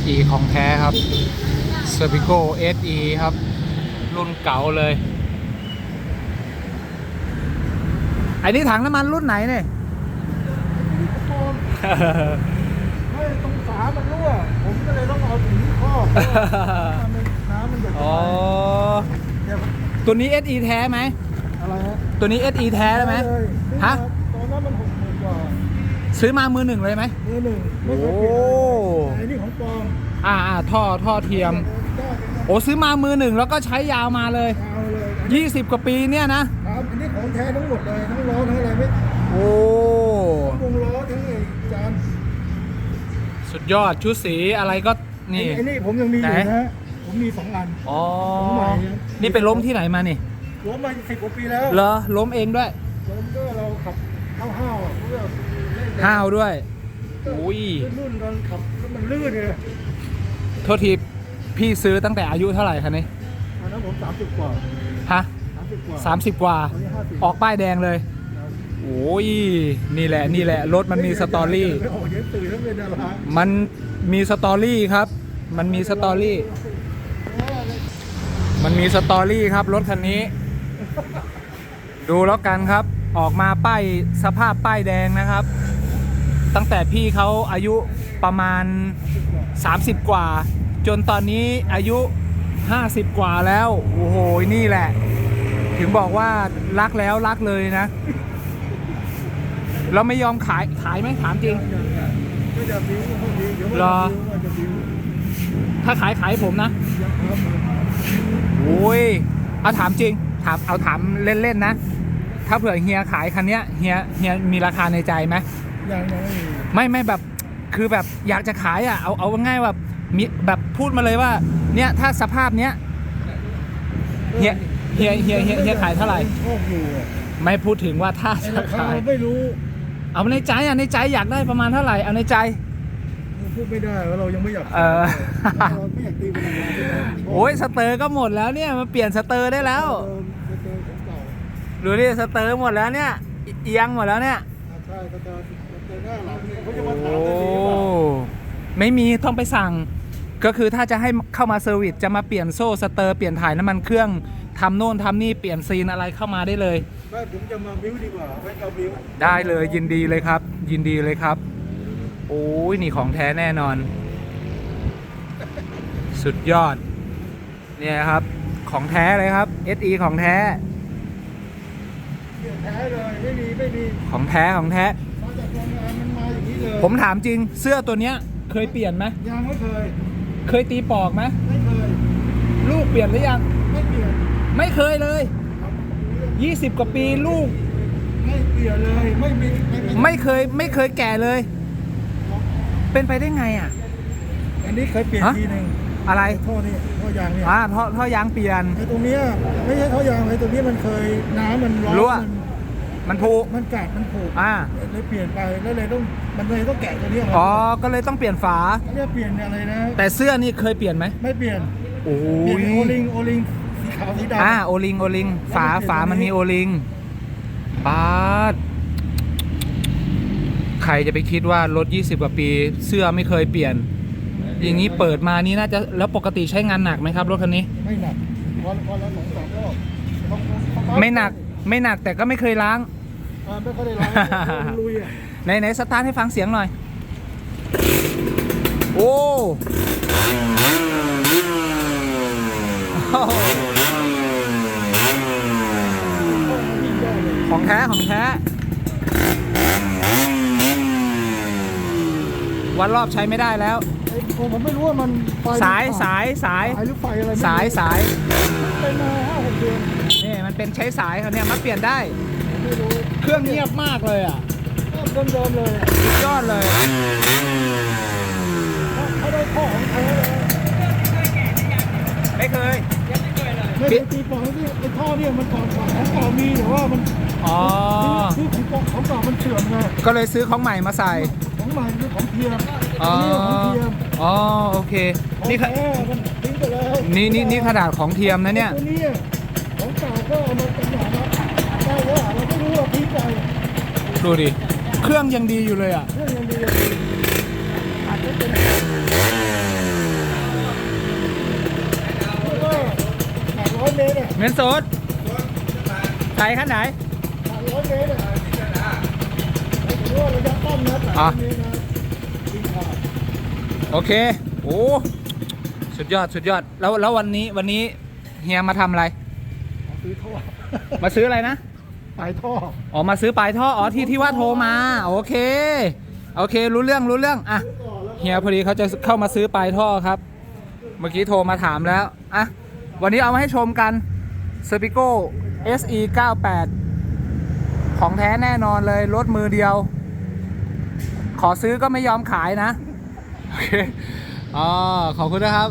SE ของแท้ครับ s e r v i c o SE ครับ รุ่นเก่าเลยไอ้นี่ถังน้ำมันรุ่นไหนเนี่ยไม่ตรงฝามันรั่ว ผมก็เลยต้องเอาถุงครอบเพราะว่ามันน้ำมันหยดอ๋อเดี๋ยวตัวนี้ SE แท้ไหมอะไรฮะตัวนี้ SE แท้ได้ไหมเลยฮะตอนนั้นมันหกหมื่นกว่าซื้อมามือหนึ่งเลยไหมมือหนึ่งไม่เคยโอ้ อมอ่าอ่าท่อท่อเทียมได้เป็นโอ้ซื้อมามือหนึ่งแล้วก็ใช้ยาวมาเลย เอาเลยอันนี้20 กว่าปีเนี่ยนะ ครับอันนี้ของแท้ทั้งหมดเลยทั้งล้อทั้งอะไรไม่โอ้ทั้งวงล้อทั้งไอ้จานสุดยอดชุดสีอะไรก็นี่ ไอ้นี่ผมยังมีอยู่ไหน นะฮะผมมีสองอัน อ๋อ ของใหม่ นี่ไปล้มที่ไหนมานี่รวมมาสิบกว่าปีแล้วเหรอล้มเองด้วยผมก็เราขับห้าวห้าวๆเพื่อเล่นห้าวด้วย อุ้ย รุ่นๆตอนขับแล้วมันลื่นเลย โทษทีพี่ซื้อตั้งแต่อายุเท่าไหร่คะนี่ตอนนั้นผมสามสิบกว่าฮะสามสิบกว่า30กว่า ตอนนี้ห้าสิบออกป้ายแดงเลย โอ้ยนี่แหละนี่แหละรถมันมีสตอรี่ ไม่ออกเย็นตื่นแล้วเป็นดารามันมีสตอรี่ครับ มันมีสตอรี่ มันมีสตอรี่ครับรถคันนี้ ดูแล้วกันครับ ออกมาป้ายสภาพป้ายแดงนะครับ ตั้งแต่พี่เขาอายุ ประมาณ 30 กว่า จนตอนนี้อายุ 50 กว่าแล้ว โอ้โห นี่แหละ ถึงบอกว่ารักแล้วรักเลยนะ เราไม่ยอมขายขายไหมถามจริงก็จะบิ้วพวกนี้เดี๋ยวรอว่าจะบิ้วถ้าขายขายผมนะยังครับโอ้ยเอาถามจริง ถามเอาถามเล่นๆนะ ถ้าเผื่อเฮียขายคันเนี้ยเฮียเฮียมีราคาในใจไหมยังยังไม่มีไม่ไม่แบบ คือแบบอยากจะขายอะเอาเอาง่ายๆแบบมีแบบพูดมาเลยว่า เนี่ยถ้าสภาพเนี้ยเฮียเฮียเฮียเฮียเฮียขายเท่าไหร่ชอบอยู่อะไม่พูดถึงว่าถ้าไอ้จะราคาขายไม่รู้เอาในใจอะในใจอยากได้ประมาณเท่าไหร่เอาในใจ พูดไม่ได้ว่าเรายังไม่อยากเออ เราไม่อยากตีมันนานๆโอ้ยสเตอร์ก็หมดแล้วเนี่ยมาเปลี่ยนสเตอร์ได้แล้วเติมเติมของเก่าดูดิสเตอร์หมดแล้วเนี่ย เอียงหมดแล้วเนี่ย อ่าใช่ก็จะ เติมหน้าหลังเนี่ยเขาจะมาโอ้ถามได้ดีว่าไม่มีต้องไปสั่ง ก็คือถ้าจะให้เข้ามาเซอร์วิสจะมาเปลี่ยนโซ่สเตอร์เปลี่ยนถ่ายน้ำมันเครื่องทำโน่นทำนี่เปลี่ยนซีนอะไรเข้ามาได้เลยไม่ผมจะมาบิ้วดีกว่าไม่เอาบิ้วได้เลยยินดีเลยครับ ยินดีเลยครับโอ้ยนี่ของแท้แน่นอน สุดยอด เนี่ยครับของแท้เลยครับ SE ของแท้แท้เลยไม่มีไม่มีของแท้ของแท้ เลยผมถามจริงเสื้อตัวเนี้ย เคยเปลี่ยนไหมยังไม่เคย เคยตีปอกไหมไม่เคย ลูกเปลี่ยนหรือยัง ไม่เปลี่ยนไม่เคยเลยครับ20 กว่าปีลูก ไม่เปลี่ยนเลยไม่มีไม่มีไม่เคยไม่เคยแก่เลย เป็นไปได้ไงอะ อันนี้เคยเปลี่ยนฮะ ทีหนึ่งอะไรท่อนี่ท่อยางเนี่ยอ่าท่อท่อยางเปลี่ยน ไอ้ตรงเนี้ยไม่ใช่ท่อยางไอ้ตรงนี้มันเคยน้ำมันร้อนรั่ว มัน มันพุมันกัดมันผูกอ่า เลยเปลี่ยนไปแล้วเลยต้องมันเลยต้องแกะตัวเนี้ยอ๋อ ก็เลยต้องเปลี่ยนฝาเนี่ยเปลี่ยนอะไรนะ แต่เสื้อนี่เคยเปลี่ยนไหมไม่เปลี่ยนโอ้เปลี่ยนยเป็นโอลิงโอลิงสีขาวสีดำ อ่าโอลิงโอลิง ฝาแล้วมันเปลี่ยนฝามันตัวนี้มีโอลิงปาดใครจะไปคิดว่ารถ 20 กว่าปี เสื้อไม่เคยเปลี่ยน อย่างนี้เปิดมานี่น่าจะแล้วปกติใช้งานหนักไหมครับรถคันนี้ ไม่หนักพอพอละสองสามรอบบางคนบางครั้งไม่หนัก ไม่หนักแต่ก็ไม่เคยล้างอ่าไม่ค่อยได้ล้างมันลุยอะไหนไหนสตาร์ทให้ฟังเสียงหน่อย โอ้โอ้โหของแท้ของแท้ วันรอบใช้ไม่ได้แล้ว ไอ้ผมผมไม่รู้ว่ามันไฟสายสายสาย สายหรือไฟอะไรไม่รู้สายสาย เป็นมาห้าหกเดือนนี่ มันเป็นใช้สายเขาเนี่ยมาเปลี่ยนได้ไม่รู้เครื่องเงียบมากเลยอะเดิมเดิมๆเลยอะสุดยอดเลยเขาได้ข้อของแท้เลยไม่เคย ไม่เคยตีปองที่ไอ้ท่อเนี่ยมันก่อนก่อนของเก่ามีแต่ว่ามันอ๋อที่ของเก่าของเก่ามันเสื่อมไงก็เลยซื้อของใหม่มาใส่ ของใหม่คือของเทียมอ๋อ นนี้ของเทียมอ๋อ โอเค นี่ขของแท้มันทิ้งไปแล้วนี่นี่นี่ขนาดของเทียมนะเนี่ย ตัวนี้ของเก่าก็เอามาจำหน่ายแล้วไดูดิ เครื่องยังดีอยู่เลยอะ เงินสดใส่ขั้นไหนอะโอเค โอ้ สุดยอด สุดยอด แล้ว แล้ววันนี้ วันนี้ เฮียมาทำอะไร ซื้อท่อมาซื้ออะไรนะปลายท่ออ๋อมาซื้อปลายท่ออ๋อที่ที่ว่าโทรมา โอเค โอเค รู้เรื่องรู้เรื่องอะซื้อก่อนแล้วก็เฮียพอดีเขาจะเข้ามาซื้อปลายท่อครับ เมื่อกี้โทรมาถามแล้วอะวันนี้เอามาให้ชมกันเซอร์ปิโก้ SE 98ของแท้แน่นอนเลยรถมือเดียว ขอซื้อก็ไม่ยอมขายนะ โอเคอ๋อขอบคุณนะครับ